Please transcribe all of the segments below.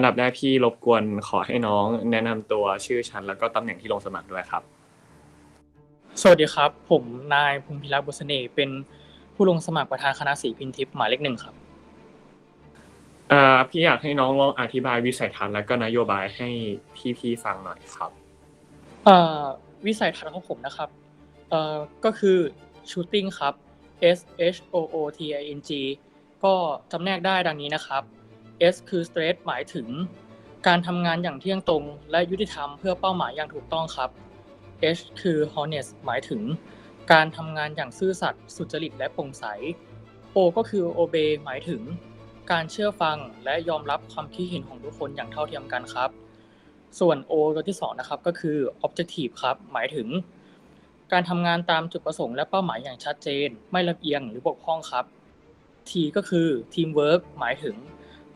อันดับแรกพี่รบกวนขอให้น้องแนะนำตัวชื่อชั้นแล้วก็ตำแหน่งที่ลงสมัครด้วยครับ สวัสดีครับ ผมนายภูมิพิรักษ์บุษเนห์เป็นผู้ลงสมัครประธานคณะสีพินทิพย์หมายเลขหนึ่งครับ เอ่อพี่อยากให้น้องลองอธิบายวิสัยทัศน์และก็นโยบายให้พี่ๆฟังหน่อยครับ เอ่อวิสัยทัศน์ของผมนะครับเอ่อก็คือ shooting ครับ S H O O T I N G ก็จำแนกได้ดังนี้นะครับ S คือ straight หมายถึง การทำงานอย่างเที่ยงตรง และยุติธรรมเพื่อเป้าหมายอย่างถูกต้องครับ H คือ honest หมายถึง การทำงานอย่างซื่อสัตย์สุจริตและโปร่งใส O ก็คือ obey หมายถึง การเชื่อฟังและยอมรับความคิดเห็นของทุกคนอย่างเท่าเทียมกันครับ ส่วน O ตัวที่สองนะครับก็คือ objective ครับ หมายถึง การทำงานตามจุดประสงค์และเป้าหมายอย่างชัดเจน ไม่ลำเอียงหรือบกพร่องครับ T ก็คือ teamwork หมายถึง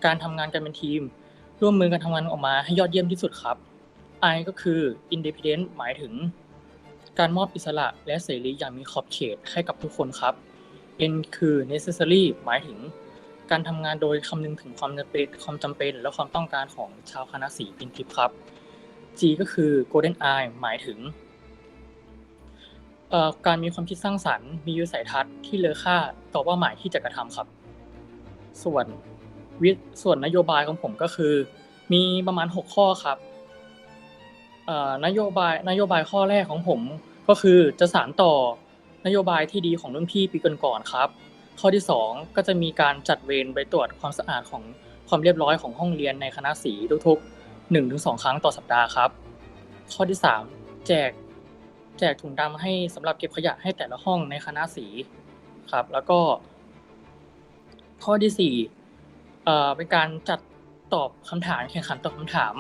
การทำงานกันเป็นทีม ร่วมมือกันทำงานออกมาให้ยอดเยี่ยมที่สุดครับ I ก็คือ independent หมายถึง การมอบอิสระและเสรีอย่างมีขอบเขตให้กับทุกคนครับ N คือ necessary หมายถึง การทำงานโดยคำนึงถึงความจำเป็นความจำเป็น และความต้องการของชาวคณะสีปินทิพย์ครับ G ก็คือ golden eye หมายถึง การมีความคิดสร้างสรรค์ มีวิสัยทัศน์ที่เลอค่าต่อเป้าหมายที่จะกระทำครับ ส่วน ส่วนนโยบายของผมก็คือ มีประมาณ 6 ข้อครับนโยบายนโยบายข้อแรกของผมก็คือจะสานต่อนโยบายที่ดีของรุ่นพี่ปีก่อนๆครับ ข้อที่ 2 ก็จะมีการจัดเวรไปตรวจความสะอาดของความเรียบร้อยของห้องเรียนในคณะสีทุกๆ1-2 ครั้งต่อสัปดาห์ครับ ข้อที่ 3 แจกแจกถุงดำให้สำหรับเก็บขยะให้แต่ละห้องในคณะสีครับ แล้วก็ ข้อที่สี่ เอ่อเป็นการจัดตอบคำถามแข่งขันตอบคำถาม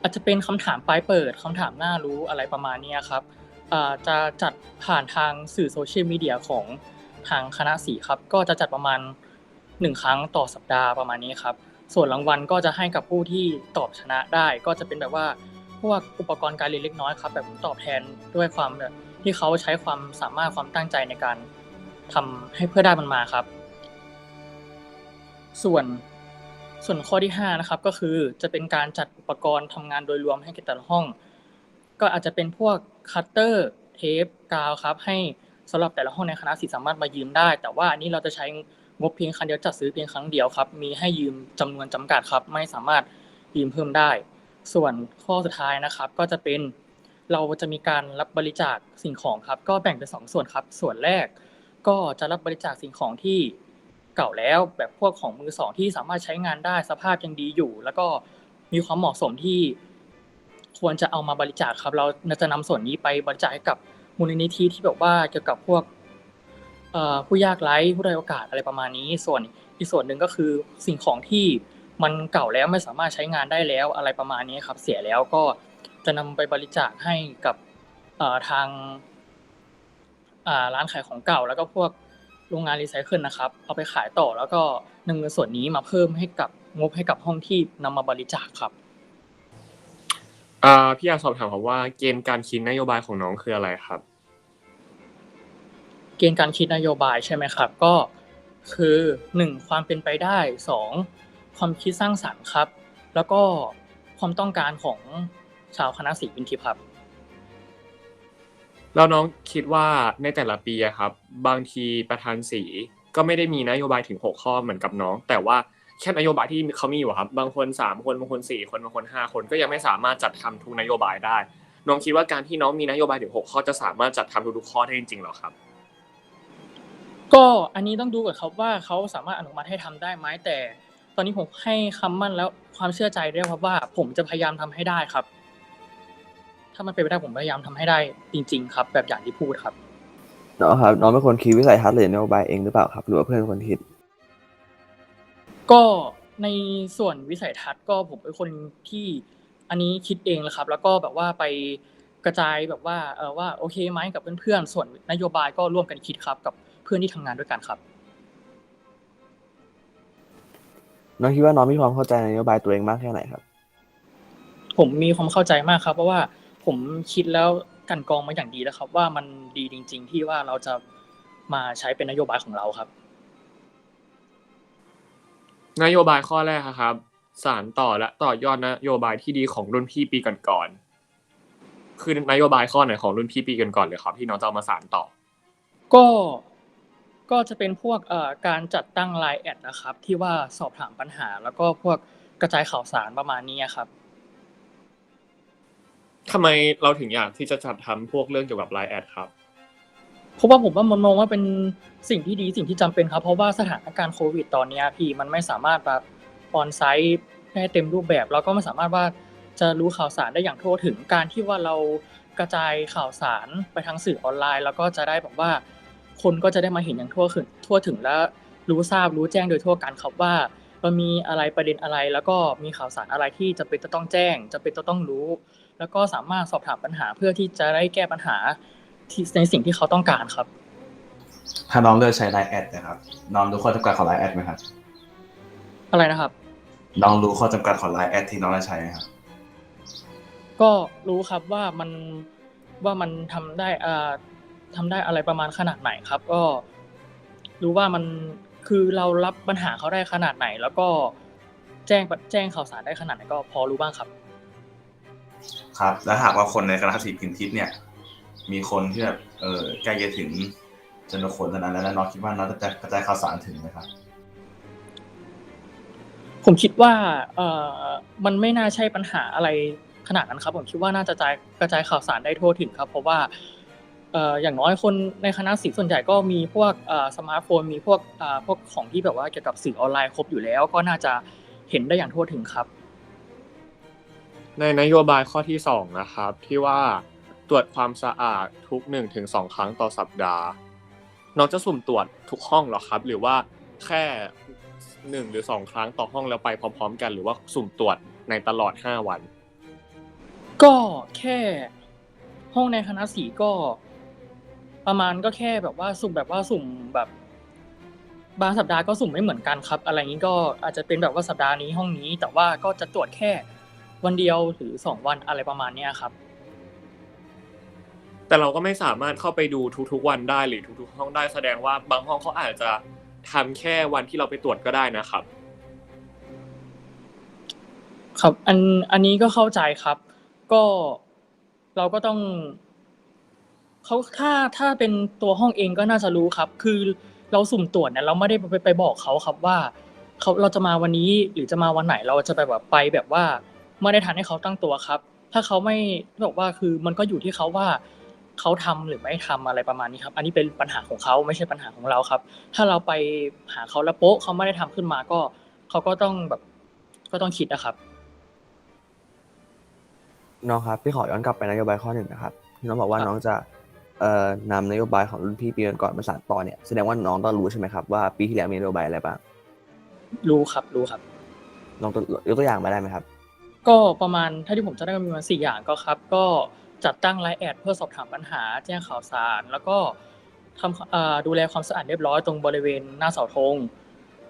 อาจจะเป็นคำถามปลายเปิดคำถามน่ารู้อะไรประมาณนี้ครับจะจัดผ่านทางสื่อโซเชียลมีเดียของทางคณะสีครับ ก็จะจัดประมาณหนึ่งครั้งต่อสัปดาห์ประมาณนี้ครับ ส่วนรางวัลก็จะให้กับผู้ที่ตอบชนะได้ ก็จะเป็นแบบว่าพวกอุปกรณ์การเรียนเล็กน้อยครับ แบบตอบแทนด้วยความที่เขาใช้ความสามารถความตั้งใจในการทำให้เพื่อได้มันมาครับ ส่วน ส่วนข้อที่5นะครับก็คือจะเป็นการจัดอุปกรณ์ทำงานโดยรวมให้แก่แต่ละห้อง ก็อาจจะเป็นพวกคัตเตอร์เทปกาวครับให้สำหรับแต่ละห้องในคณะศิลป์สามารถมายืมได้ แต่ว่าอันนี้เราจะใช้งบเพียงครั้งเดียวจัดซื้อเพียงครั้งเดียวครับ มีให้ยืมจำนวนจำกัดครับ ไม่สามารถยืมเพิ่มได้ ส่วนข้อสุดท้ายนะครับ ก็จะเป็นเราจะมีการรับบริจาคสิ่งของครับ ก็แบ่งเป็นสองส่วนครับ ส่วนแรกก็จะรับบริจาคสิ่งของที่ เก่าแล้วแบบพวกของมือสองที่สามารถใช้งานได้สภาพยังดีอยู่ แล้วก็มีความเหมาะสมที่ ควรจะเอามาบริจาคครับ เราจะนำส่วนนี้ไปบริจาคให้กับมูลนิธิที่แบบว่าเกี่ยวกับพวกผู้ยากไร้ผู้ด้โอกาสอะไรประมาณนี้ ส่วนอีกส่วนหนึ่งก็คือสิ่งของที่มันเก่าแล้วไม่สามารถใช้งานได้แล้วอะไรประมาณนี้ครับ เสียแล้วก็จะนำไปบริจาคให้กับทางร้านขายของเก่าแล้วก็พวก โรงงานรีไซเคิลนะครับ เอาไปขายต่อแล้วก็นำเงินส่วนนี้มาเพิ่มให้กับงบให้กับห้องที่นำมาบริจาคครับอ่าพี่อยากสอบถามครับว่าเกณฑ์การคิดนโยบายของน้องคืออะไรครับ เกณฑ์การคิดนโยบายใช่ไหมครับ ก็คือหนึ่งความเป็นไปได้สองความคิดสร้างสรรค์ครับ แล้วก็ความต้องการของชาวคณะศิลปินทิพย์ครับ แล้วน้องคิดว่าในแต่ละปีอะครับ บางทีประธานสีก็ไม่ได้มีนโยบายถึง 6 ข้อเหมือนกับน้อง แต่ว่าแค่นโยบายที่เขามีอยู่ครับ บางคน 3 คนบางคน 4 คนบางคน 5 คนก็ยังไม่สามารถจัดทำทุกนโยบายได้ น้องคิดว่าการที่น้องมีนโยบายถึง 6 ข้อจะสามารถจัดทำทุกๆข้อได้จริงๆหรอครับ ก็อันนี้ต้องดูกับเขาว่าเขาสามารถอนุมัติให้ทำได้ไหมแต่ ตอนนี้ผมให้คำมั่นแล้วความเชื่อใจด้วยครับว่า ผมจะพยายามทำให้ได้ครับ ถ้ามันเป็นไปได้ผมพยายามทำให้ได้จริง ๆ ครับ แบบอย่างที่พูดครับน้องครับน้องเป็นคนคิดวิสัยทัศน์หรือนโยบายเองหรือเปล่าครับ หรือว่าเพื่อนเป็นคนคิด ก็ในส่วนวิสัยทัศน์ก็ผมเป็นคนที่อันนี้คิดเองแหละครับ แล้วก็แบบว่าไปกระจายแบบว่าเออว่าโอเคไหมกับเพื่อนๆส่วนนโยบายก็ร่วมกันคิดครับ กับเพื่อนที่ทำงานด้วยกันครับ น้องคิดว่าน้องมีความเข้าใจในนโยบายตัวเองมากแค่ไหนครับ ผมมีความเข้าใจมากครับ เพราะว่า ผมคิดแล้วกลันกรองมาอย่างดีแล้วครับ ว่ามันดีจริง ๆ ที่ว่าเราจะมาใช้เป็นนโยบายของเราครับ นโยบายข้อแรกอะครับสารต่อและต่อยอดนโยบายที่ดีของรุ่นพี่ปีก่อนๆคือนโยบายข้อไหนของรุ่นพี่ปีก่อนๆเลยครับ ที่น้องจะเอามาสารต่อ ก็ก็จะเป็นพวกเอ่อการจัดตั้งไลน์แอดนะครับ ที่ว่าสอบถามปัญหา แล้วก็พวกกระจายข่าวสารประมาณนี้ครับ ทำไมเราถึงอยากที่จะจัดทำพวกเรื่องเกี่ยวกับไลน์แอดครับ เพราะว่าผมว่ามันมองว่าเป็นสิ่งที่ดีสิ่งที่จำเป็นครับ เพราะว่าสถานการณ์โควิดตอนเนี้ยพี่มันไม่สามารถแบบออนไซต์ได้เต็มรูปแบบ แล้วก็ไม่สามารถว่าจะรู้ข่าวสารได้อย่างทั่วถึงการที่ว่าเรากระจายข่าวสารไปทางสื่อออนไลน์ แล้วก็จะได้แบบว่า คนก็จะได้มาเห็นอย่างทั่วถึงทั่วถึงและรู้ทราบรู้แจ้งโดยทั่วกันครับว่ามันมีอะไรประเด็นอะไร แล้วก็มีข่าวสารอะไรที่จะเป็นจะต้องแจ้งจะเป็นจะต้องรู้ แล้วก็สามารถสอบถามปัญหาเพื่อที่จะได้แก้ปัญหาที่ในสิ่งที่เขาต้องการครับ ถ้าน้องเลือกใช้ไลน์แอดนะครับ น้องรู้ข้อจำกัดของไลน์แอดไหมครับ อะไรนะครับ น้องรู้ข้อจำกัดของไลน์แอดที่น้องจะใช้ไหมครับ ก็รู้ครับว่ามันว่ามันทำได้อ่าทำได้อะไรประมาณขนาดไหนครับ ก็ รู้ว่ามันคือเรารับปัญหาเขาได้ขนาดไหน แล้วก็แจ้งแจ้งข่าวสารได้ขนาดไหนก็พอรู้บ้างครับ ครับ แล้วหากว่าคนในคณะสีพิมพ์ทิศเนี่ย มีคนที่แบบเออใกล้จะถึงจำนวนคนเท่านั้นแล้วน้องคิดว่าน้องจะกระจายข่าวสารถึงไหมครับ ผมคิดว่าเอ่อมันไม่น่าใช่ปัญหาอะไรขนาดนั้นครับ ผมคิดว่าน่าจะกระจายข่าวสารได้ทั่วถึงครับ เพราะว่าเอ่ออย่างน้อยคนในคณะศิลป์ส่วนใหญ่ก็มีพวกเอ่อสมาร์ทโฟนมีพวกอ่าพวกของที่แบบว่าเกี่ยวกับสื่อออนไลน์ครบอยู่แล้ว ก็น่าจะเห็นได้อย่างทั่วถึงครับ ในนโยบายข้อที่สองนะครับ ที่ว่าตรวจความสะอาดทุกหนึ่งถึงสองครั้งต่อสัปดาห์ น้องจะสุ่มตรวจทุกห้องหรอครับ หรือว่าแค่หนึ่งหรือสองครั้งต่อห้องแล้วไปพร้อม ๆ กัน หรือว่าสุ่มตรวจในตลอดห้าวัน ก็แค่ ห้องในคณะสีก็ ประมาณก็แค่แบบว่าสุ่มแบบว่าสุ่มแบบ บางสัปดาห์ก็สุ่มไม่เหมือนกันครับ อะไรอย่างนี้ก็อาจจะเป็นแบบว่าสัปดาห์นี้ห้องนี้ แต่ว่าก็จะตรวจแค่ วันเดียวหรือสองวันอะไรประมาณเนี้ยครับ แต่เราก็ไม่สามารถเข้าไปดูทุกๆวันได้หรือทุกๆ ห้องได้แสดงว่าบางห้องเขาอาจจะทำแค่วันที่เราไปตรวจก็ได้นะครับ ครับอันอันนี้ก็เข้าใจครับ ก็เราก็ต้องเขาถ้าถ้าเป็นตัวห้องเองก็น่าจะรู้ครับ คือเราสุ่มตรวจเนี่ยเราไม่ได้ไปไปบอกเขาครับว่าเขาเราจะมาวันนี้หรือจะมาวันไหนเราจะไปแบบไปแบบว่า ไม่ได้ทันให้เขาตั้งตัวครับ ถ้าเขาไม่บอกว่าคือมันก็อยู่ที่เขาว่าเขาทำหรือไม่ทำอะไรประมาณนี้ครับ อันนี้เป็นปัญหาของเขาไม่ใช่ปัญหาของเราครับ ถ้าเราไปหาเขาแล้วโป๊ะเขาไม่ได้ทำขึ้นมาก็เขาก็ต้องแบบก็ต้องคิดนะครับน้องครับพี่ขอย้อนกลับไปนโยบายข้อหนึ่งนะครับที่น้องบอกว่าครับน้องจะเอ่อนำนโยบายของรุ่นพี่ปีก่อนๆมาสานต่อเนี่ยแสดงว่าน้องต้องรู้ใช่ไหมครับว่าปีที่แล้วมีนโยบายอะไรบ้างรู้ครับรู้ครับลองตัวยกตัวอย่างมาได้ไหมครับ ก็ประมาณถ้าที่ผมจะได้ก็มีมาสี่อย่างก็ครับ ก็จัดตั้งไลน์แอดเพื่อสอบถามปัญหาแจ้งข่าวสาร แล้วก็ทำดูแลความสะอาดเรียบร้อยตรงบริเวณหน้าเสาธง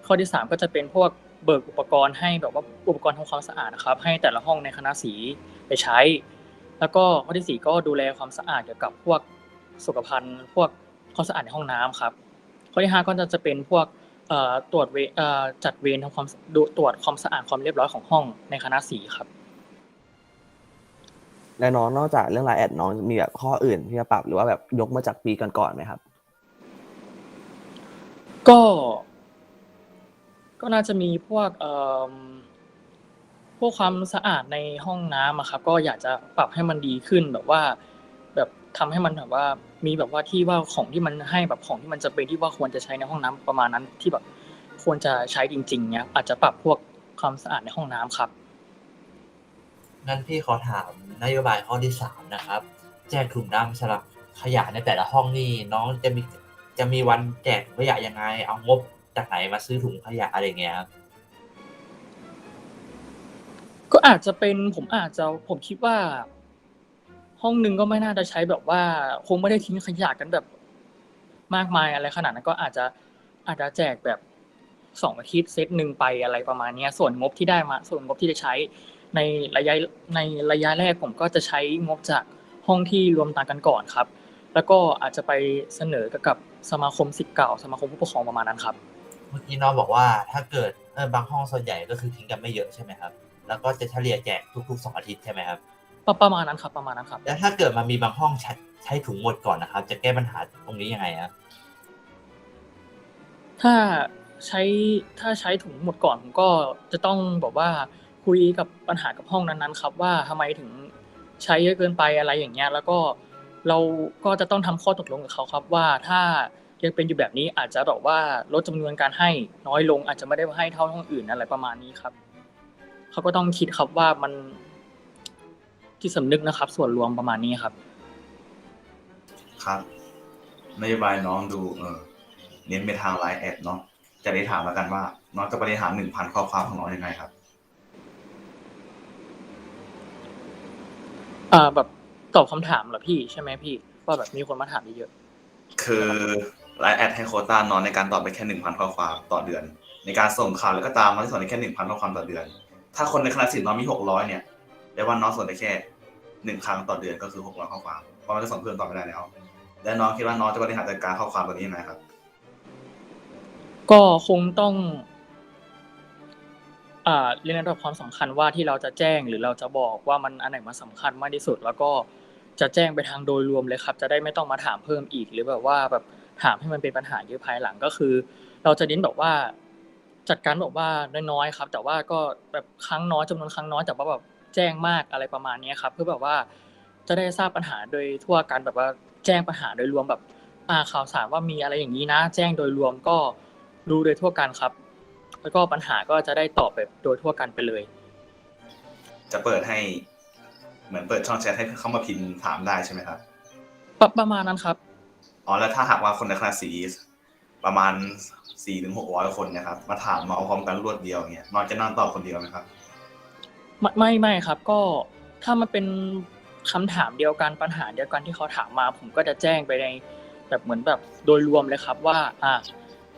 ข้อที่สามก็จะเป็นพวกเบิกอุปกรณ์ให้แบบว่าอุปกรณ์ทำความสะอาดนะครับ ให้แต่ละห้องในคณะสีไปใช้ แล้วก็ข้อที่สี่ก็ดูแลความสะอาดเกี่ยวกับพวกสุขภัณฑ์ พวกความสะอาดในห้องน้ำครับ ข้อที่ห้าก็จะเป็นพวก ตรวจเวเอ่อจัดเวรทำความดูตรวจความสะอาดความเรียบร้อยของห้องในคณะสีครับ และน้องนอกจากเรื่องไลน์แอดน้องมีแบบข้ออื่นที่จะปรับหรือว่าแบบยกมาจากปีก่อนๆไหมครับ ก็ ก็น่าจะมีพวกเอ่อพวกความสะอาดในห้องน้ำอะครับ ก็อยากจะปรับให้มันดีขึ้นแบบว่า แบบทำให้มันแบบว่า มีแบบว่าที่ว่าของที่มันให้แบบของที่มันจะเป็นที่ว่าควรจะใช้ในห้องน้ำประมาณนั้นที่แบบควรจะใช้จริง ๆเนี้ยอาจจะปรับพวกความสะอาดในห้องน้ำครับงั้นพี่ขอถามนโยบายข้อที่สามนะครับ แจกถุงดำสำหรับขยะในแต่ละห้องนี่น้องจะมีจะมีวันแจกถุงขยะยังไง เอางบจากไหนมาซื้อถุงขยะอะไรอย่างเงี้ยครับก็อาจจะเป็นผมอาจจะผมคิดว่า ห้องหนึ่งก็ไม่น่าจะใช้แบบว่า คงไม่ได้ทิ้งขยะกันแบบมากมายอะไรขนาดนั้นก็อาจจะอาจจะแจกแบบสองอาทิตย์เซตหนึ่งไปอะไรประมาณนี้ส่วนงบที่ได้มา ส่วนงบที่จะใช้ในระยะในระยะแรกผมก็จะใช้งบจากห้องที่รวมตังกันก่อนครับ แล้วก็อาจจะไปเสนอกับสมาคมสิทธิ์เก่าสมาคมผู้ปกครองประมาณนั้นครับ เมื่อกี้น้องบอกว่าถ้าเกิดเออบางห้องส่วนใหญ่ก็คือทิ้งกันไม่เยอะใช่ไหมครับ แล้วก็จะเฉลี่ยแจกทุกๆสองอาทิตย์ใช่ไหมครับ ประประมาณนั้นครับประมาณนั้นครับ แล้วถ้าเกิดมันมีบางห้องใช้ใช้ถุงหมดก่อนนะครับ จะแก้ปัญหาตรงนี้ยังไงครับถ้าใช้ถ้าใช้ถุงหมดก่อนผมก็จะต้องบอกว่าคุยกับปัญหากับห้องนั้นๆครับ ว่าทำไมถึงใช้เยอะเกินไปอะไรอย่างเงี้ยแล้วก็เราก็จะต้องทำข้อตกลงกับเขาครับว่าถ้ายังเป็นอยู่แบบนี้อาจจะแบบว่าลดจำนวนการให้น้อยลงอาจจะไม่ได้ให้เท่าห้องอื่นอะไรประมาณนี้ครับเขาก็ต้องคิดครับว่ามัน ที่สำนึกนะครับ ส่วนรวมประมาณนี้ครับ ครับนโยบายน้องดูเออเน้นไปทางไลน์แอดเนาะจะได้ถามแล้วกันว่า น้องจะบริหารหนึ่งพันข้อความของน้องยังไงครับ อ่าแบบตอบคำถามเหรอพี่ใช่ไหมพี่ว่าแบบมีคนมาถามเยอะคือไลน์แอดให้โควต้าน้องในการตอบไปแค่หนึ่งพันข้อความต่อเดือน ในการส่งข่าวแล้วก็ตามน้องจะส่งได้แค่หนึ่งพันข้อความต่อเดือน ถ้าคนในคณะศิลป์น้องมีหกร้อยเนี่ยแปลว่าน้องส่งได้แค่ หนึ่งครั้งต่อเดือนก็คือหกร้อยข้อความเพราะมันจะส่งเพิ่มต่อไม่ได้แล้ว และน้องคิดว่าน้องจะบริหารจัดการข้อความตัวนี้ยังไงครับ ก็คงต้องอ่าเรียนระดับความสำคัญว่าที่เราจะแจ้งหรือเราจะบอกว่ามันอันไหนมันสำคัญมากที่สุด แล้วก็จะแจ้งไปทางโดยรวมเลยครับ จะได้ไม่ต้องมาถามเพิ่มอีก หรือแบบว่าแบบถามให้มันเป็นปัญหาเยอะภายหลังก็คือ เราจะเน้นแบบว่า จัดการแบบว่าน้อยๆครับ แต่ว่าก็แบบครั้งน้อยจำนวนครั้งน้อยแต่ว่าแบบ แจ้งมากอะไรประมาณนี้ครับ เพื่อแบบว่าจะได้ทราบปัญหาโดยทั่วกันแบบว่าแจ้งปัญหาโดยรวมแบบอ่าข่าวสารว่ามีอะไรอย่างนี้นะ แจ้งโดยรวมก็รู้โดยทั่วกันครับ แล้วก็ปัญหาก็จะได้ตอบแบบโดยทั่วกันไปเลย จะเปิดให้เหมือนเปิดช่องแชทให้เข้ามาพิมพ์ถามได้ใช่ไหมครับประประมาณนั้นครับอ๋อแล้วถ้าหากว่าคนในคณะศิลป์ประมาณสี่ถึงหกร้อยคนเนะครับ มาถามมาเอาพร้อมกันรวดเดียวเงี้ยน้องจะนั่งตอบคนเดียวไหมครับ ไม่ไม่ไม่ครับ ก็ถ้ามันเป็นคำถามเดียวกันปัญหาเดียวกันที่เขาถามมา ผมก็จะแจ้งไปในแบบเหมือนแบบโดยรวมเลยครับ ว่า อ่า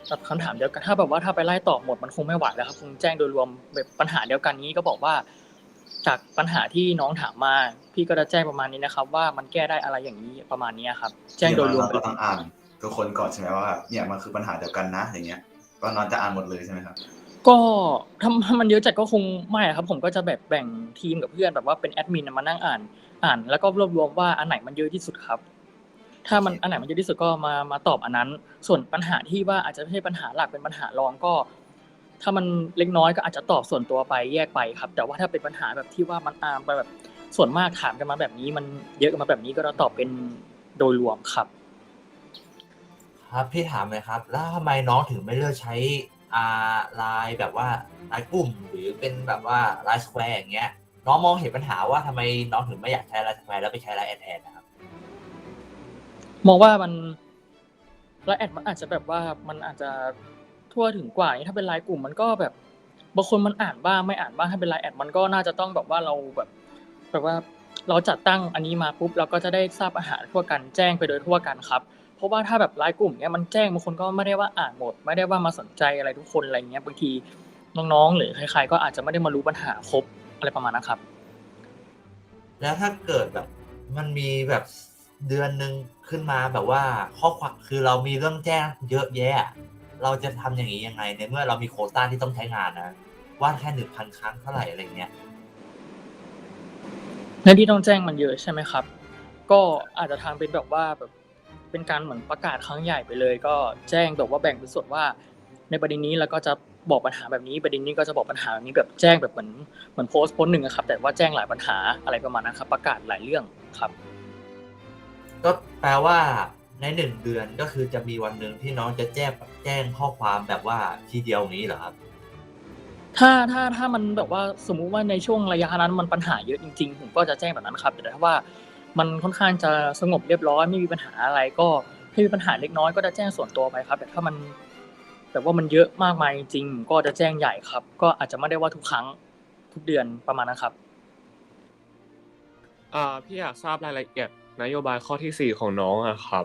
แบบคำถามเดียวกันถ้าแบบว่าถ้าไปไล่ตอบหมดมันคงไม่ไหวแล้วครับคงแจ้งโดยรวมแบบปัญหาเดียวกันนี้ก็บอกว่า จากปัญหาที่น้องถามมา พี่ก็จะแจ้งประมาณนี้นะครับ ว่ามันแก้ได้อะไรอย่างนี้ประมาณนี้ครับ แจ้งโดยรวมเราก็ต้องอ่านทุกคนก่อนใช่ไหมว่าเนี่ยมันคือปัญหาเดียวกันนะ อย่างเงี้ยก็น้องจะอ่านหมดเลยใช่ไหมครับ ก็ถ้าถ้ามันเยอะจัดก็คงไม่ครับ ผมก็จะแบบแบ่งทีมกับเพื่อนแบบว่าเป็นแอดมินมานั่งอ่านอ่าน แล้วก็รวบรวมว่าอันไหนมันเยอะที่สุดครับ ถ้ามันอันไหนมันเยอะที่สุดก็มามาตอบอันนั้น ส่วนปัญหาที่ว่าอาจจะไม่ใช่ปัญหาหลักเป็นปัญหารองก็ ถ้ามันเล็กน้อยก็อาจจะตอบส่วนตัวไปแยกไปครับ แต่ว่าถ้าเป็นปัญหาแบบที่ว่ามันตามไปแบบส่วนมากถามกันมาแบบนี้มันเยอะกันมาแบบนี้ก็เราตอบเป็นโดยรวมครับ ครับพี่ถามเลยครับ แล้วทำไมน้องถึงไม่เลือกใช้ อ่าไลน์แบบว่าลน์กลุ่มหรือเป็นแบบว่าลน์สแควร์อย่างเงี้ยน้องมองเห็นปัญหาว่าทำไมน้องถึงไม่อยากใช้ลน์สแควร์แล้วไปใช้ลน์แอดแทนนะครับ มองว่ามันลน์แอดมันอาจจะแบบว่ามันอาจจะทั่วถึงกว่าถ้าเป็นลน์กลุ่มมันก็แบบบางคนมันอ่านบ้างไม่อ่านบ้างถ้าเป็นลน์แอดมันก็น่าจะต้องแบบว่าเราแบบแบบว่าเราจัดตั้งอันนี้มาปุ๊บเราก็จะได้ทราบปัญหารทั่วกันแจ้งไปโดยทั่วกันครับ เพราะว่าถ้าแบบไลน์กลุ่มเนี้ยมันแจ้งบางคนก็ไม่ได้ว่าอ่านหมด ไม่ได้ว่ามาสนใจอะไรทุกคนอะไรเงี้ยบางทีน้องๆ หรือใครๆก็อาจจะไม่ได้มารู้ปัญหาครบอะไรประมาณนั้นครับ แล้วถ้าเกิดแบบมันมีแบบเดือนหนึ่งขึ้นมาแบบว่าข้อความคือเรามีเรื่องแจ้งเยอะแยะ เราจะทำอย่างนี้ยังไงในเมื่อเรามีโควต้าที่ต้องใช้งานนะว่าแค่หนึ่งพันครั้งเท่าไหร่อะไรเงี้ยในที่ต้องแจ้งมันเยอะใช่ไหมครับ ก็อาจจะทำเป็นแบบว่าแบบ เป็นการเหมือนประกาศครั้งใหญ่ไปเลย ก็แจ้งแบบว่าแบ่งเป็นส่วนว่า ในประเด็นนี้แล้วก็จะบอกปัญหาแบบนี้ประเด็นนี้ก็จะบอกปัญหาแบบนี้แบบแจ้งแบบเหมือนเหมือนโพสต์โพสต์หนึ่งอะครับ แต่ว่าแจ้งหลายปัญหาอะไรประมาณนั้นครับ ประกาศหลายเรื่องครับ ก็แปลว่าในหนึ่งเดือนก็คือจะมีวันหนึ่งที่น้องจะแจ้งแจ้งข้อความแบบว่าทีเดียวนี้เหรอครับ ถ้าถ้าถ้ามันแบบว่าสมมุติว่าในช่วงระยะนั้นมันปัญหาเยอะจริงๆ ผมก็จะแจ้งแบบนั้นครับ แต่ถ้าว่า มันค่อนข้างจะสงบเรียบร้อยไม่มีปัญหาอะไรก็ถ้ามีปัญหาเล็กน้อยก็จะแจ้งส่วนตัวไปครับ แต่ถ้ามันแบบว่ามันเยอะมากมายจริงๆก็จะแจ้งใหญ่ครับ ก็อาจจะไม่ได้ว่าทุกครั้งทุกเดือนประมาณนั้นครับอ่าพี่อยากทราบรายละเอียดนโยบายข้อที่สี่ของน้องอะครับ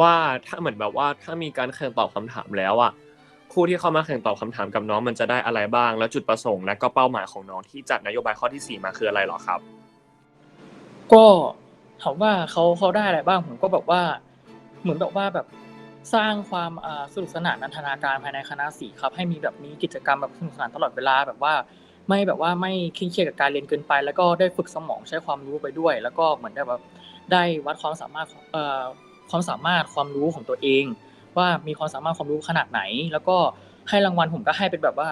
ว่าถ้าเหมือนแบบว่าถ้ามีการแข่งตอบคำถามแล้วอะผู้ที่เข้ามาแข่งตอบคำถามกับน้องมันจะได้อะไรบ้าง แล้วจุดประสงค์และก็เป้าหมายของน้องที่จัดนโยบายข้อที่สี่มาคืออะไรหรอครับ ก็ถามว่าเขาเขาได้อะไรบ้างผมก็แบบว่า เหมือนแบบว่าแบบสร้างความสนุกสนานนันทนาการภายในคณะสีครับ ให้มีแบบมีกิจกรรมแบบสนุกสนานตลอดเวลาแบบว่า ไม่แบบว่าไม่เคร่งเครียดกับการเรียนเกินไป แล้วก็ได้ฝึกสมองใช้ความรู้ไปด้วย แล้วก็เหมือนได้แบบได้วัดความสามารถความสามารถความรู้ของตัวเอง ว่ามีความสามารถความรู้ขนาดไหน แล้วก็ให้รางวัลผมก็ให้เป็นแบบว่า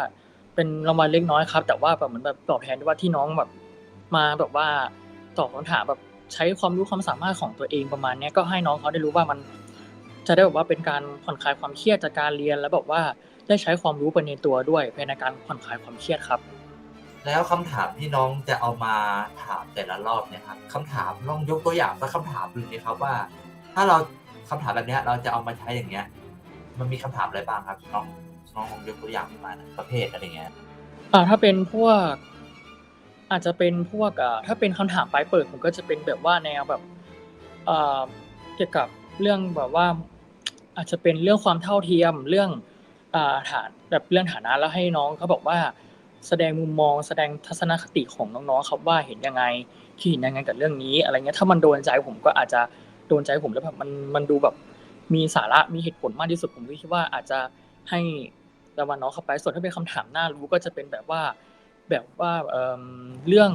เป็นรางวัลเล็กน้อยครับ แต่ว่าแบบเหมือนแบบตอบแทนด้วยว่าที่น้องแบบมาแบบว่า ตอบคำถามแบบใช้ความรู้ความสามารถของตัวเองประมาณเนี้ยก็ให้น้องเขาได้รู้ว่ามันจะได้แบบว่าเป็นการผ่อนคลายความเครียดจากการเรียน แล้วแบบว่าได้ใช้ความรู้ไปในตัวด้วยภายในการผ่อนคลายความเครียดครับ แล้วคำถามที่น้องจะเอามาถามแต่ละรอบเนี่ยครับคำถามลองยกตัวอย่างสักคำถามดูดีครับว่า ถ้าเราคำถามแบบเนี้ยเราจะเอามาใช้อย่างเงี้ย มันมีคำถามอะไรบ้างครับน้องน้องลองยกตัวอย่างมาหน่อยประเภทอะไรเงี้ยอ่าถ้าเป็นพวก อาจจะเป็นพวกถ้าเป็นคำถามปลายเปิดผมก็จะเป็นแบบว่าแนวแบบเกี่ยวกับเรื่องแบบว่า อาจจะเป็นเรื่องความเท่าเทียมเรื่องฐานแบบเรื่องฐานะแล้วให้น้องเขาบอกว่า แสดงมุมมองแสดงทัศนคติของน้องๆครับว่าเห็นยังไงคิดเห็นยังไงกับเรื่องนี้ อะไรเงี้ยถ้ามันโดนใจผมก็อาจจะโดนใจผมแล้วแบบมันมันดูแบบมีสาระมีเหตุผลมากที่สุดผมก็คิดว่าอาจจะให้รางวัลน้องเข้าไปส่วนถ้าเป็นคำถามน่ารู้ก็จะเป็นแบบว่า แบบว่าเอ่มเรื่อง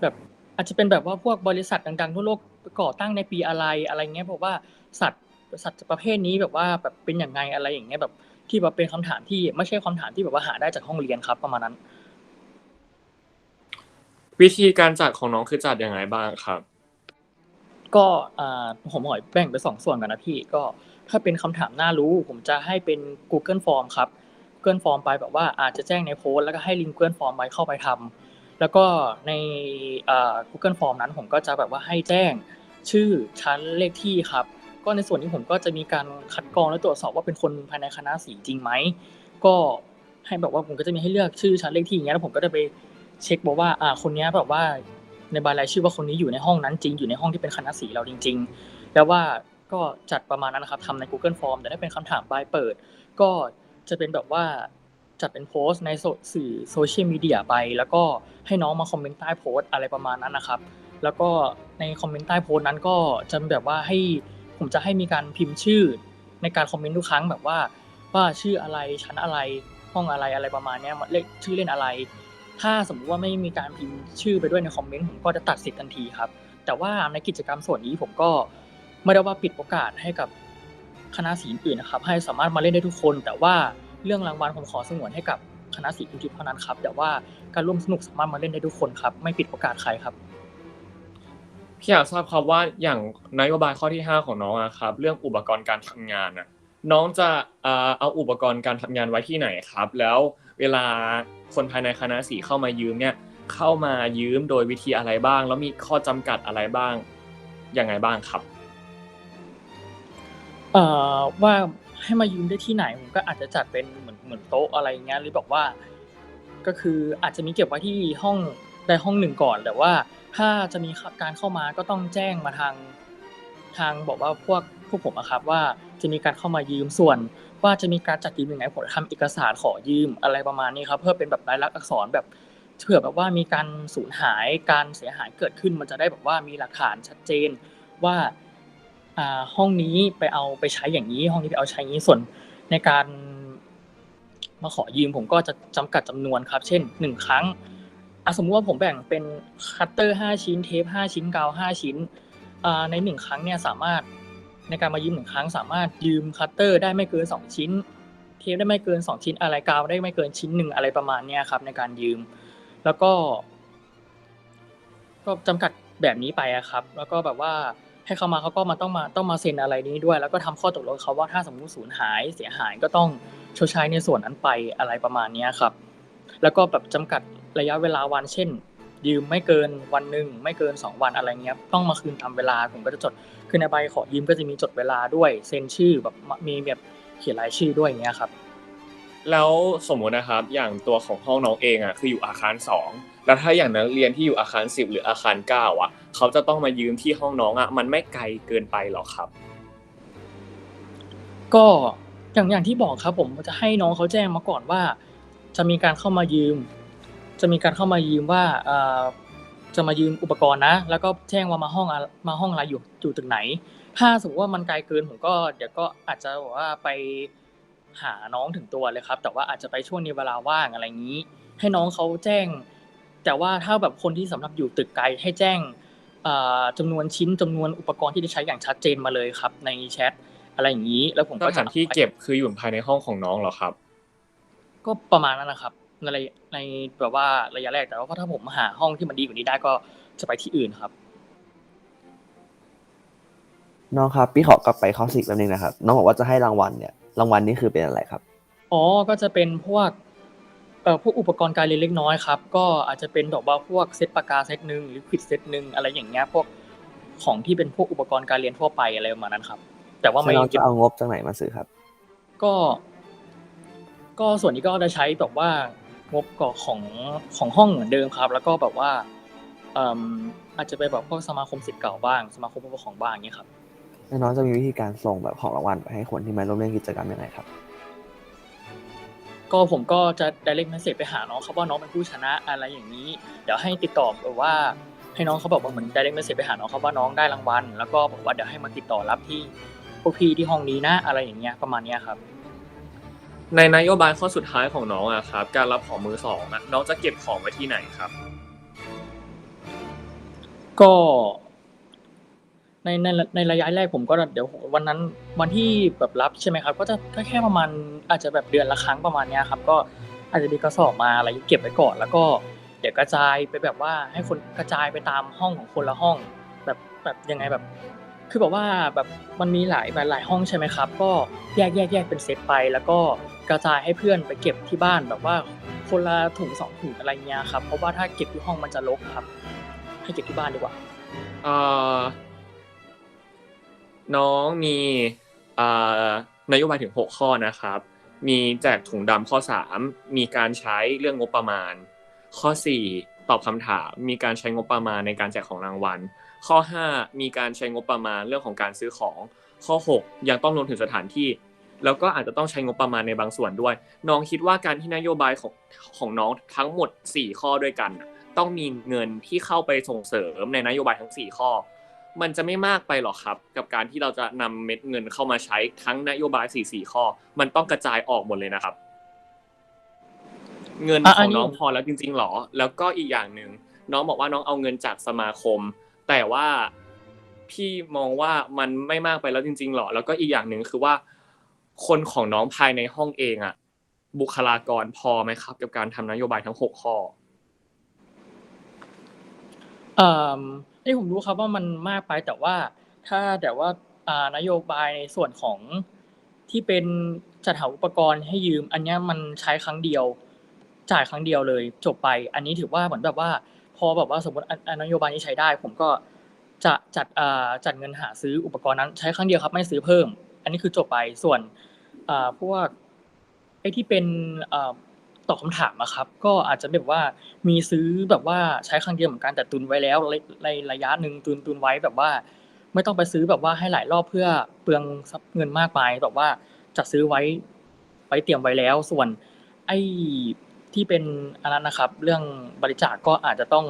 แบบอาจจะเป็นแบบว่าพวกบริษัทดังๆทั่วโลกก่อตั้งในปีอะไรอะไรเงี้ยบอกว่าสัตว์สัตว์ประเภทนี้แบบว่าแบบเป็นอย่างไงอะไรอย่างเงี้ยแบบที่แบบเป็นคำถามที่ไม่ใช่คำถามที่แบบว่าหาได้จากห้องเรียนครับประมาณนั้น วิธีการจัดของน้องคือจัดยังไงบ้างครับ ก็อ่าผมขอแบ่งเป็นสองส่วนกันนะพี่ก็ถ้าเป็นคำถามน่ารู้ ผมจะให้เป็น Google Form ครับ Google Form ไปแบบว่าอาจจะแจ้งในโพสแล้วก็ให้ลิงก์ Google Form ไว้เข้าไปทำแล้วก็ในอ่า Google Form นั้นผมก็จะแบบว่าให้แจ้งชื่อชั้นเลขที่ครับ ก็ในส่วนนี้ผมก็จะมีการคัดกรองและตรวจสอบว่าเป็นคนภายในคณะสีจริงไหมก็ให้แบบว่าผมก็จะมีให้เลือกชื่อชั้นเลขที่อย่างเงี้ยแล้วผมก็จะไปเช็คบอกว่าอ่าคนนี้แบบว่าในใบรายชื่อว่าคนนี้อยู่ในห้องนั้นจริงอยู่ในห้องที่เป็นคณะสีเราจริง ๆ แล้วว่าก็จัดประมาณนั้นนะครับทำใน Google Form แต่ถ้าเป็นคำถามปลายเปิด ก็ จะเป็นแบบว่าจัดเป็นโพสต์ในโซสื่อโซเชียลมีเดียไป แล้วก็ให้น้องมาคอมเมนต์ใต้โพสต์อะไรประมาณนั้นนะครับ แล้วก็ในคอมเมนต์ใต้โพสต์นั้นก็จะแบบว่าให้ผมจะให้มีการพิมพ์ชื่อ ในการคอมเมนต์ทุกครั้งแบบว่าว่าชื่ออะไรชั้นอะไรห้องอะไรอะไรประมาณนี้เลขชื่อเล่นอะไร ถ้าสมมุติว่าไม่มีการพิมพ์ชื่อไปด้วยในคอมเมนต์ผมก็จะตัดสิทธิ์ทันทีครับ แต่ว่าในกิจกรรมส่วนนี้ผมก็ไม่ได้ว่าปิดโอกาสให้กับ คณะสีอื่นนะครับ ให้สามารถมาเล่นได้ทุกคน แต่ว่าเรื่องรางวัลผมขอสงวนให้กับคณะสีพิมพ์ทิพย์เท่านั้นครับ แต่ว่าการร่วมสนุกสามารถมาเล่นได้ทุกคนครับ ไม่ปิดโอกาสใครครับ พี่อยากทราบครับว่าอย่างนโยบายข้อที่ 5 ของน้องอะครับ เรื่องอุปกรณ์การทำงานอะน้องจะเอาอุปกรณ์การทำงานไว้ที่ไหนครับ แล้วเวลาคนภายในคณะสีเข้ามายืมเนี่ยเข้ามายืมโดยวิธีอะไรบ้าง แล้วมีข้อจำกัดอะไรบ้างยังไงบ้างครับ เอ่อว่าให้มายืมได้ที่ไหนผมก็อาจจะจัดเป็นเหมือนเหมือนโต๊ะอะไรเงี้ยหรือบอกว่า ก็คืออาจจะมีเก็บไว้ที่ห้องใดห้องหนึ่งก่อน แต่ว่าถ้าจะมีการเข้ามาก็ต้องแจ้งมาทาง ทางบอกว่าพวกพวกผมอะครับ ว่าจะมีการเข้ามายืมส่วน ว่าจะมีการจัดยืมยังไงผมทำเอกสารขอยืมอะไรประมาณนี้ครับ เพื่อเป็นแบบลายลักษณ์อักษรแบบเผื่อแบบว่ามีการสูญหายการเสียหายเกิดขึ้นมันจะได้แบบว่ามีหลักฐานชัดเจนว่า ห้องนี้ไปเอาไปใช้อย่างนี้ ห้องนี้ไปเอาใช้อย่างนี้ส่วนในการมาขอยืมผมก็จะจำกัดจำนวนครับ เช่นหนึ่งครั้งอะสมมุติว่าผมแบ่งเป็นคัตเตอร์ห้าชิ้นเทปห้าชิ้นกาวห้าชิ้นอ่าในหนึ่งครั้งเนี่ยสามารถในการมายืมหนึ่งครั้ง สามารถยืมคัตเตอร์ได้ไม่เกินสองชิ้น เทปได้ไม่เกินสองชิ้นอะไรกาวได้ไม่เกินชิ้นหนึ่งอะไรประมาณเนี้ยครับ ในการยืม แล้วก็ ก็จำกัดแบบนี้ไปอะครับ แล้วก็แบบว่า ให้เขามาเขาก็มาต้องมาต้องมาเซ็นอะไรนี้ด้วย แล้วก็ทำข้อตกลงเขาว่าถ้าสมมติสูญหายเสียหายก็ต้องชดใช้ในส่วนนั้นไปอะไรประมาณนี้ครับ แล้วก็แบบจำกัดระยะเวลาวันเช่น ยืมไม่เกินวันหนึ่งไม่เกินสองวันอะไรเงี้ยต้องมาคืนตามเวลาผมก็จะจดคือในใบขอยืมก็จะมีจดเวลาด้วยเซ็นชื่อแบบมีแบบเขียนรายชื่อด้วยอย่างเงี้ยครับแล้วสมมุตินะครับอย่างตัวของห้องน้องเองอะคืออยู่อาคารสอง แล้วถ้าอย่างนักเรียนที่อยู่อาคารสิบหรืออาคารเก้าอะ เขาจะต้องมายืมที่ห้องน้องอะมันไม่ไกลเกินไปหรอครับ ก็อย่างอย่างที่บอกครับ ผมจะให้น้องเขาแจ้งมาก่อนว่า จะมีการเข้ามายืม จะมีการเข้ามายืมว่าจะมายืมอุปกรณ์นะ แล้วก็แจ้งว่ามาห้องมาห้องอะไรอยู่อยู่ตึกไหน ถ้าสมมติว่ามันไกลเกินผมก็เดี๋ยวก็อาจจะบอกว่าไปหาน้องถึงตัวเลยครับ แต่ว่าอาจจะไปช่วงในเวลาว่างอะไรอย่างนี้ ให้น้องเขาแจ้ง แต่ว่าถ้าแบบคนที่สำหรับอยู่ตึกไกลให้แจ้งอ่าจำนวนชิ้นจำนวนอุปกรณ์ที่จะใช้อย่างชัดเจนมาเลยครับ ในแชทอะไรอย่างนี้ แล้วผมสก็ถานที่เก็บคืออยู่ภายในห้องของน้องเหรอครับ ก็ประมาณนั้นนะครับในระยะในแบบว่าระยะแรกแต่ว่าถ้าผมหาห้องที่มันดีกว่านี้ได้ก็จะไปที่อื่นครับ น้องครับพี่ขอกลับไปข้อสี่แป๊บนึงนะครับ น้องบอกว่าจะให้รางวัลเนี่ยรางวัลนี่คือเป็นอะไรครับอ๋อก็จะเป็นพวก เอ่อพวกอุปกรณ์การเรียนเล็กน้อยครับก็อาจจะเป็นดอกว่าพวกเซตปากกาเซตหนึ่งหรือควิดเซตหนึ่งอะไรอย่างเงี้ยพวกของที่เป็นพวกอุปกรณ์การเรียนทั่วไปอะไรประมาณนั้นครับ แต่ว่าถ้าไม่น้องจะเอางบจากไหนมาซื้อครับ ก็ ก็ส่วนนี้ก็จะใช้แบบว่างบก่อของของห้องเหมือนเดิมครับ แล้วก็แบบว่าเอ่มอาจจะไปแบบพวกสมาคมศิษย์เก่าบ้าง สมาคมผู้ปกครองบ้างอย่างเงี้ยครับแล้วน้องจะมีวิธีการส่งแบบของรางวัลไปให้คนที่มาร่วมเล่นกิจกรรมยังไงครับ ก็ผมก็จะ direct message ไปหาน้องครับว่าน้องเป็นผู้ชนะอะไรอย่างนี้ เดี๋ยวให้ติดต่อแบบว่าให้น้องเขาบอกว่าเหมือน direct message ไปหาน้องครับว่าน้องได้รางวัล แล้วก็บอกว่าเดี๋ยวให้มาติดต่อรับที่พวกพี่ที่ห้องนี้นะอะไรอย่างเงี้ยประมาณเนี้ยครับ ในนโยบายข้อสุดท้ายของน้องอะครับ การรับของมือสองอะน้องจะเก็บของไว้ที่ไหนครับ ก็ ในในในระยะแรกผมก็เดี๋ยววันนั้นวันที่แบบรับใช่ไหมครับ ก็จะก็แค่ประมาณอาจจะแบบเดือนละครั้งประมาณเนี้ยครับ ก็อาจจะมีกระสอบมาอะไรเก็บไว้ก่อน แล้วก็เดี๋ยวกระจายไปแบบว่าให้คนกระจายไปตามห้องของคนละห้อง แบบแบบยังไงแบบ คือแบบว่าแบบมันมีหลายหลายห้องใช่ไหมครับ ก็แยกแยกแยกเป็นเซตไป แล้วก็กระจายให้เพื่อนไปเก็บที่บ้านแบบว่าคนละถุงสองถุงอะไรเงี้ยครับเพราะว่าถ้าเก็บที่ห้องมันจะรกครับ ให้เก็บที่บ้านดีกว่าเอ่อ น้องมีนโยบายถึง 6 ข้อนะครับ มีแจกถุงดำข้อ 3 มีการใช้เรื่องงบประมาณ ข้อ 4 ตอบคำถาม มีการใช้งบประมาณในการแจกของรางวัล ข้อ 5 มีการใช้งบประมาณเรื่องของการซื้อของ ข้อ 6 ยังต้องรวมถึงสถานที่ แล้วก็อาจจะต้องใช้งบประมาณในบางส่วนด้วย น้องคิดว่าการที่นโยบายของของน้องทั้งหมด 4 ข้อด้วยกัน ต้องมีเงินที่เข้าไปส่งเสริมในนโยบายทั้ง 4 ข้อ มันจะไม่มากไปหรอกครับ กับการที่เราจะนำเม็ดเงินเข้ามาใช้ทั้งนโยบาย 4 4 ข้อ มันต้องกระจายออกหมดเลยนะครับ เงินอะขอัอนงนี้น้องพอแล้วจริงๆหรอ แล้วก็อีกอย่างหนึ่งน้องบอกว่าน้องเอาเงินจากสมาคม แต่ว่าพี่มองว่ามันไม่มากไปแล้วจริงๆหรอ แล้วก็อีกอย่างหนึ่งคือว่า คนของน้องภายในห้องเองอะบุคลากรพอไหมครับ กับการทำนโยบายทั้งหกข้อเอ่อ ที่ผมรู้ครับว่ามันมากไปแต่ว่าถ้าแต่ว่านโยบายในส่วนของที่เป็นจัดหาอุปกรณ์ให้ยืม อันเนี้ยมันใช้ครั้งเดียว จ่ายครั้งเดียวเลย จบไป อันนี้ถือว่าเหมือนแบบว่า พอแบบว่าสมมติอันนโยบายนี้ใช้ได้ ผมก็จะจัดจัดเงินหาซื้ออุปกรณ์นั้น ใช้ครั้งเดียวครับ ไม่ซื้อเพิ่ม อันนี้คือจบไปส่วนพวกไอ้ที่เป็น ตอบคำถามอะครับ ก็อาจจะแบบว่ามีซื้อแบบว่าใช้ครั้งเดียวเหมือนกันแต่ตุนไว้แล้วในระยะหนึ่งตุนตุนไว้แบบว่า ไม่ต้องไปซื้อแบบว่าให้หลายรอบเพื่อเปลืองทรัพย์เงินมากมายแบบว่าจะซื้อไว้ไว้เตรียมไว้แล้ว ส่วน ไอ้ที่เป็นอันนั้นนะครับ เรื่องบริจาคก็อาจจะต้อง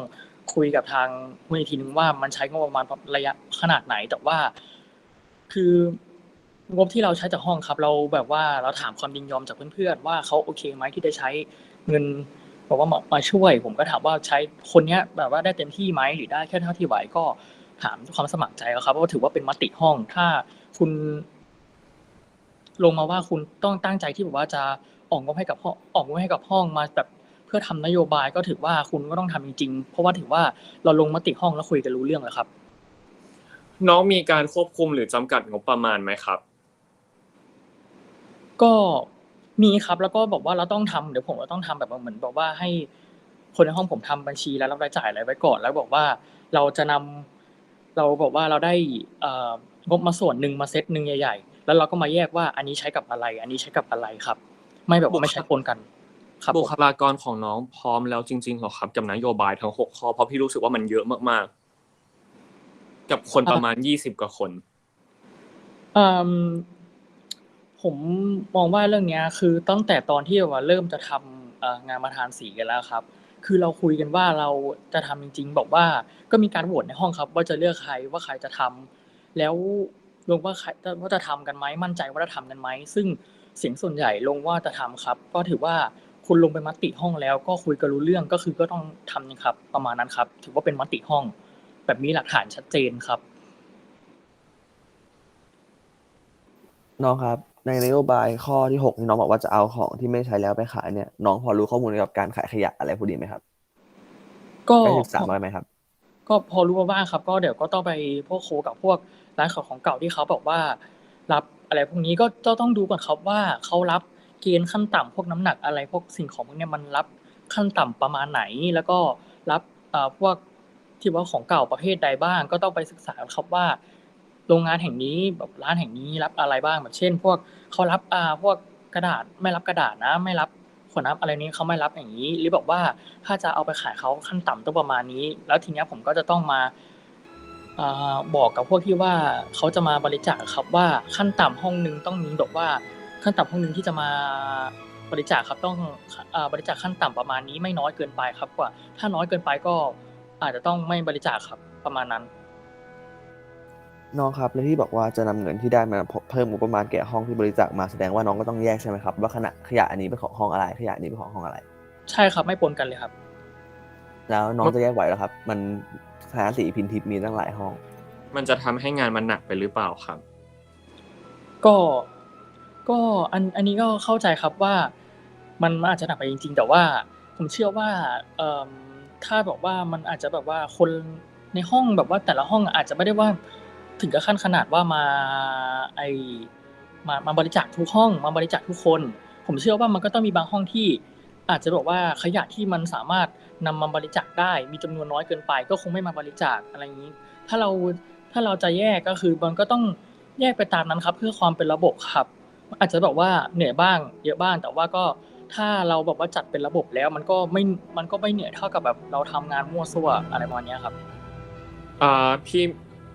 คุยกับทางมูลนิธินึงว่ามันใช้งบประมาณระยะขนาดไหนแต่ว่า คือ งบที่เราใช้จากห้องครับ เราแบบว่าเราถามความยินยอมจากเพื่อนๆว่าเขาโอเคไหมที่ได้ใช้เงินบอกว่ามามาช่วย ผมก็ถามว่าใช้คนเนี้ยแบบว่าได้เต็มที่ไหมหรือได้แค่เท่าที่ไหวก็ถามความสมัครใจครับเพราะว่าถือว่าเป็นมติห้องถ้าคุณ ลงมาว่าคุณต้องตั้งใจที่แบบว่าจะออกงบให้กับห้องออกงบให้กับห้องมาแบบเพื่อทำนโยบายก็ถือว่าคุณก็ต้องทำจริงๆเพราะว่าถือว่าเราลงมติห้องแล้วคุยกันรู้เรื่องแล้วครับ น้องมีการควบคุมหรือจำกัดงบประมาณไหมครับ ก็มีครับแล้วก็บอกว่าเราต้องทำเดี๋ยวผมก็ต้องทำแบบว่าเหมือนบอกว่าให้คนในห้องผมทำบัญชีและรับรายจ่ายอะไรไว้ก่อน แล้วบอกว่าเราจะนำเราบอกว่าเราได้เอ่องบมาส่วนหนึ่งมาเซตหนึ่งใหญ่ ๆ แล้วเราก็มาแยกว่าอันนี้ใช้กับอะไร อันนี้ใช้กับอะไรครับ ไม่แบบว่าไม่ใช้ปนกันครับบุผมคลากรของน้องพร้อมแล้วจริงๆหรอครับกับนโยบายทั้งหกข้อเพราะพี่รู้สึกว่ามันเยอะมากๆ กับคนประมาณยี่สิบกว่าคนเอิ่ม ผมมองว่าเรื่องนี้คือตั้งแต่ตอนที่ว่าเริ่มจะทำงานมาทานสีกันแล้วครับ คือเราคุยกันว่าเราจะทำจริง ๆ บอกว่าก็มีการโหวตในห้องครับ ว่าจะเลือกใครว่าใครจะทำแล้วลงว่าใครว่าจะทำกันไหมมั่นใจว่าจะทำกันไหมซึ่งเสียงส่วนใหญ่ลงว่าจะทำครับ ก็ถือว่าคุณลงไปมติห้องแล้ว ก็คุยกันรู้เรื่องก็คือก็ต้องทำนะครับ ประมาณนั้นครับ ถือว่าเป็นมติห้อง แบบมีหลักฐานชัดเจนครับน้องครับ ในนโยบายข้อที่หกที่น้องบอกว่าจะเอาของที่ไม่ใช้แล้วไปขายเนี่ย น้องพอรู้ข้อมูลเกี่ยวกับการขายขยะอะไรพวกนี้ไหมครับ ก็ได้ศึกษามาไหมครับ ก็พอรู้มาบ้างครับ ก็เดี๋ยวก็ต้องไปพวกโคกับพวกร้านขายของเก่าที่เขาบอกว่า รับอะไรพวกนี้ก็ก็ต้องดูก่อนครับว่าเขารับเกณฑ์ขั้นต่ำพวกน้ำหนักอะไร พวกสิ่งของพวกเนี้ยมันรับขั้นต่ำประมาณไหน แล้วก็รับเอ่อพวกที่ว่าของเก่าประเภทใดบ้าง ก็ต้องไปศึกษาครับว่า โรงงานแห่งนี้แบบร้านแห่งนี้รับอะไรบ้างแบบเช่น พวกเขารับอ่าพวกกระดาษไม่รับกระดาษนะ ไม่รับขวดน้ำอะไรนี้เขาไม่รับอย่างนี้ หรือบอกว่าถ้าจะเอาไปขายเขาขั้นต่ำต้องประมาณนี้ แล้วทีเนี้ยผมก็จะต้องมาบอกกับพวกที่ว่าเขาจะมาบริจาคครับว่าขั้นต่ำห้องหนึงต้องมีบอกว่าขั้นต่ำห้องหนึงที่จะมาบริจาคครับต้องบริจาคขั้นต่ำประมาณนี้ไม่น้อยเกินไปครับกว่า ถ้าน้อยเกินไปก็อาจจะต้องไม่บริจาคครับประมาณนั้น น้องครับ และที่บอกว่าจะนำเงินที่ได้มาเพิ่มงบประมาณแก่ห้องที่บริจาคมาแสดงว่าน้องก็ต้องแยกใช่ไหมครับว่าขณะขยะอันนี้เป็นของห้องอะไรขยะอันนี้เป็นของห้องอะไร ใช่ครับไม่ปนกันเลยครับ แล้วน้องจะแยกไหวแล้วครับ มันคณะสีพินทิพย์มีตั้งหลายห้อง มันจะทำให้งานมันหนักไปหรือเปล่าครับ ก็ก็อันอันนี้ก็เข้าใจครับว่า มันมันอาจจะหนักไปจริง ๆ แต่ว่าผมเชื่อว่าเอ่อถ้าแบบว่ามันอาจจะแบบว่าคนในห้องแบบว่าแต่ละห้องอาจจะไม่ได้ว่า ถึงกับขั้นขนาดว่ามาไอมามาบริจาคทุกห้อง มาบริจาคทุกคน ผมเชื่อว่ามันก็ต้องมีบางห้องที่ อาจจะบอกว่าขยะที่มันสามารถนำมาบริจาคได้ มีจำนวนน้อยเกินไป ก็คงไม่มาบริจาคอะไรอย่างนี้ ถ้าเราถ้าเราจะแยกก็คือมันก็ต้องแยกไปตามนั้นครับ เพื่อความเป็นระบบครับอาจจะแบบว่าเหนื่อยบ้างเยอะบ้างแต่ว่าก็ถ้าเราแบบว่าจัดเป็นระบบแล้วมันก็ไม่มันก็ไม่เหนื่อยเท่ากับแบบเราทำงานมั่วซั่วอะไรประมาณเนี้ยครับอ่าพี่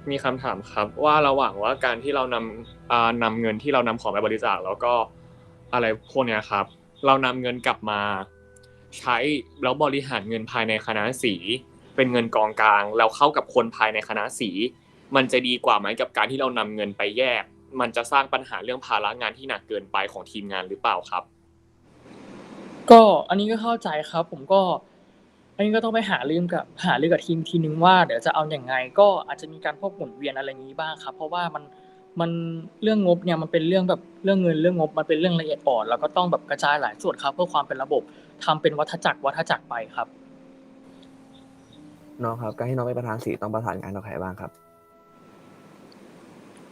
มีคำถามครับ ว่าระหว่างว่าการที่เรานำนำเงินที่เรานำของไปบริจาคแล้วก็อะไรพวกเนี้ยครับ เรานำเงินกลับมา ใช้แล้วบริหารเงินภายในคณะสี เป็นเงินกองกลางแล้วเข้ากับคนภายในคณะสี มันจะดีกว่าไหมกับการที่เรานำเงินไปแยก มันจะสร้างปัญหาเรื่องภาระงานที่หนักเกินไปของทีมงานหรือเปล่าครับ ก็อันนี้ก็เข้าใจครับ ผมก็ อันนี้ก็ต้องไปหาเรื่องกับหาเรื่องกับทีมทีนึงว่าเดี๋ยวจะเอาอย่างไง ก็อาจจะมีการพวกหมุนเวียนอะไรอย่างนี้บ้างครับ เพราะว่ามันมันเรื่องงบเนี่ยมันเป็นเรื่องแบบเรื่องเงินเรื่องงบมันเป็นเรื่องละเอียดอ่อนแล้วก็ต้องแบบกระจายหลายส่วนครับ เพื่อความเป็นระบบทำเป็นวัฏจักรวัฏจักรไปครับน้องครับการที่น้องเป็นประธานสีต้องประสานงานกับใครบ้างครับ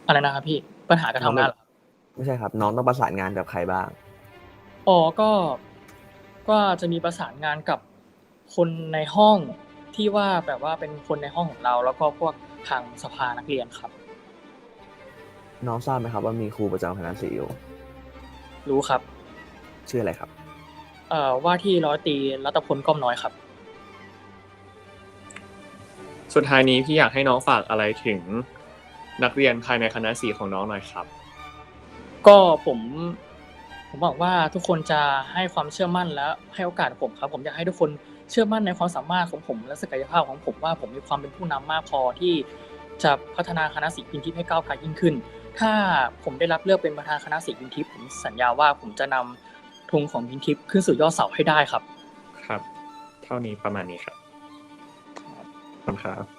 อะไรนะครับพี่ปัญหาการทำงานเหรอไม่ใช่ครับ น้องต้องประสานงานกับใครบ้างอ๋อก็ก็จะมีประสานงานกับ คนในห้องที่ว่าแบบว่าเป็นคนในห้องของเรา แล้วก็พวกทางสภานักเรียนครับ น้องทราบไหมครับว่ามีครูประจำคณะสีอยู่รู้ครับ ชื่ออะไรครับ เอ่อว่าที่ร้อยตรีรัตพลก้อมน้อยครับ สุดท้ายนี้พี่อยากให้น้องฝากอะไรถึงนักเรียนภายในคณะสีของน้องหน่อยครับ ก็ผมผมบอกว่าทุกคนจะให้ความเชื่อมั่นและให้โอกาสผมครับ ผมอยากให้ทุกคน เชื่อมั่นในความสามารถของผมและศักยภาพของผมว่าผมมีความเป็นผู้นำมากพอที่จะพัฒนาคณะศิลปินทิพย์ให้ก้าวไกลยิ่งขึ้น ถ้าผมได้รับเลือกเป็นประธานคณะศิลปินทิพย์ผมสัญญาว่าผมจะนำธงของพินทิพย์ขึ้นสู่ยอดเสาให้ได้ครับ ครับ เท่านี้ประมาณนี้ครับขอบคุณครับ